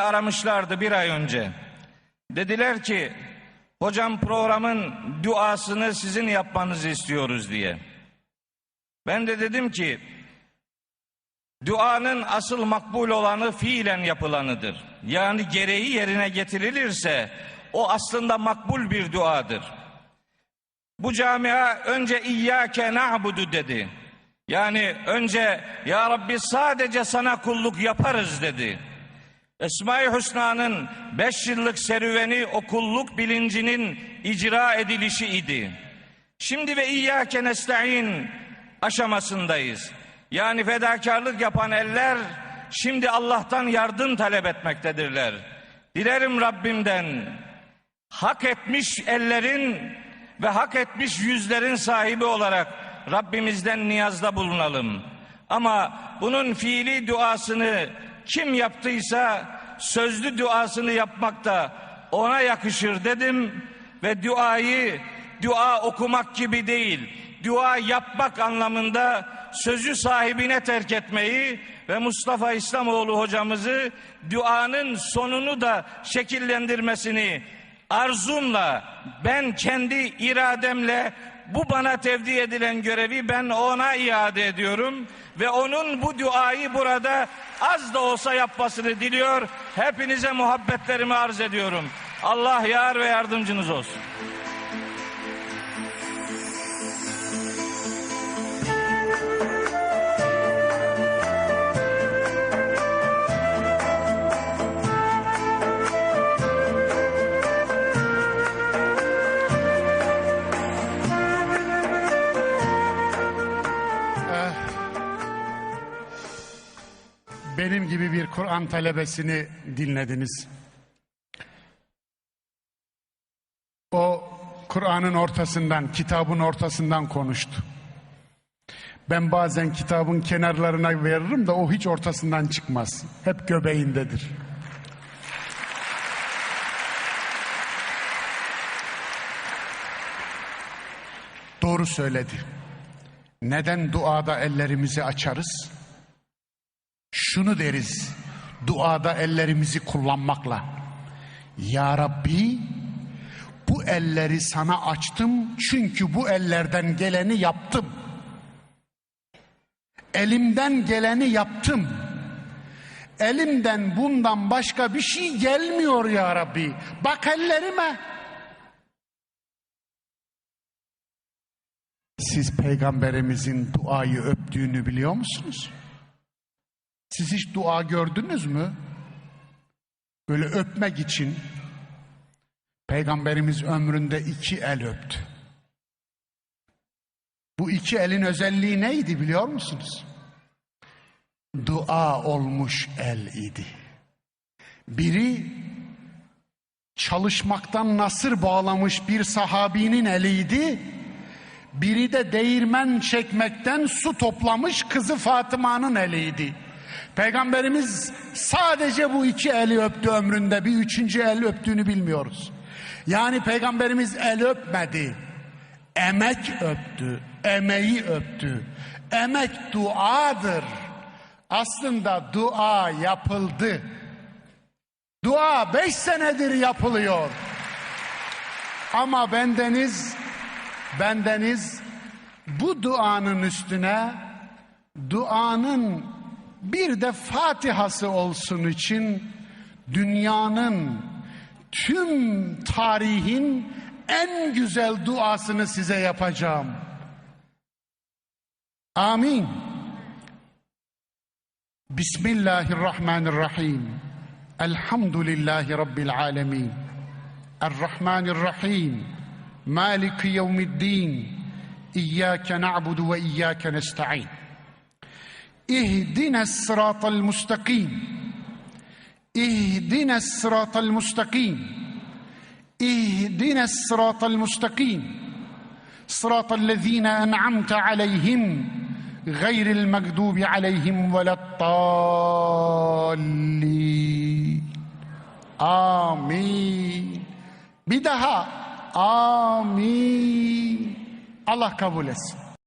aramışlardı bir ay önce. Dediler ki hocam programın duasını sizin yapmanızı istiyoruz diye. Ben de dedim ki duanın asıl makbul olanı fiilen yapılanıdır. Yani gereği yerine getirilirse o aslında makbul bir duadır. Bu camia önce İyyâke na'budu dedi. Yani önce Ya Rabbi sadece sana kulluk yaparız dedi. Esma-i Hüsna'nın beş yıllık serüveni o kulluk bilincinin icra edilişi idi. Şimdi ve İyyâke nesta'in aşamasındayız. Yani fedakarlık yapan eller şimdi Allah'tan yardım talep etmektedirler. Dilerim Rabbimden hak etmiş ellerin ve hak etmiş yüzlerin sahibi olarak Rabbimizden niyazda bulunalım. Ama bunun fiili duasını kim yaptıysa sözlü duasını yapmak da ona yakışır dedim ve duayı dua okumak gibi değil, dua yapmak anlamında sözü sahibine terk etmeyi ve Mustafa İslamoğlu hocamızı duanın sonunu da şekillendirmesini arzumla ben kendi irademle bu bana tevdi edilen görevi ben ona iade ediyorum ve onun bu duayı burada az da olsa yapmasını diliyor. Hepinize muhabbetlerimi arz ediyorum. Allah yar ve yardımcınız olsun. Benim gibi bir Kur'an talebesini dinlediniz. O Kur'an'ın ortasından, kitabın ortasından konuştu. Ben bazen kitabın kenarlarına veririm de o hiç ortasından çıkmaz. Hep göbeğindedir. Doğru söyledi. Neden duada ellerimizi açarız? Şunu deriz duada ellerimizi kullanmakla. Ya Rabbi bu elleri sana açtım çünkü bu ellerden geleni yaptım. Elimden geleni yaptım. Elimden bundan başka bir şey gelmiyor ya Rabbi. Bak ellerime. Siz peygamberimizin duayı öptüğünü biliyor musunuz? Siz hiç dua gördünüz mü? Böyle öpmek için Peygamberimiz ömründe iki el öptü. Bu iki elin özelliği neydi biliyor musunuz? Dua olmuş el idi. Biri çalışmaktan nasır bağlamış bir sahabinin eliydi. Biri de değirmen çekmekten su toplamış kızı Fatıma'nın eliydi. Peygamberimiz sadece bu iki eli öptü ömründe bir üçüncü el öptüğünü bilmiyoruz. Yani peygamberimiz el öpmedi. Emek öptü. Emeği öptü. Emek duadır. Aslında dua yapıldı. Dua beş senedir yapılıyor. Ama bendeniz, bendeniz bu duanın üstüne duanın bir de Fatihası olsun için dünyanın tüm tarihin en güzel duasını size yapacağım. Amin. Bismillahirrahmanirrahim. Elhamdülillahi Rabbil alemin. Errahmanirrahim. Maliki yevmiddin. İyyâke na'budu ve iyyâke nesta'in. اهدنا الصراط المستقيم. اهدنا الصراط المستقيم. اهدنا الصراط المستقيم. صراط الذين أنعمت عليهم غير المكذوب عليهم ولا الضالين. آمين. bir daha amin Allah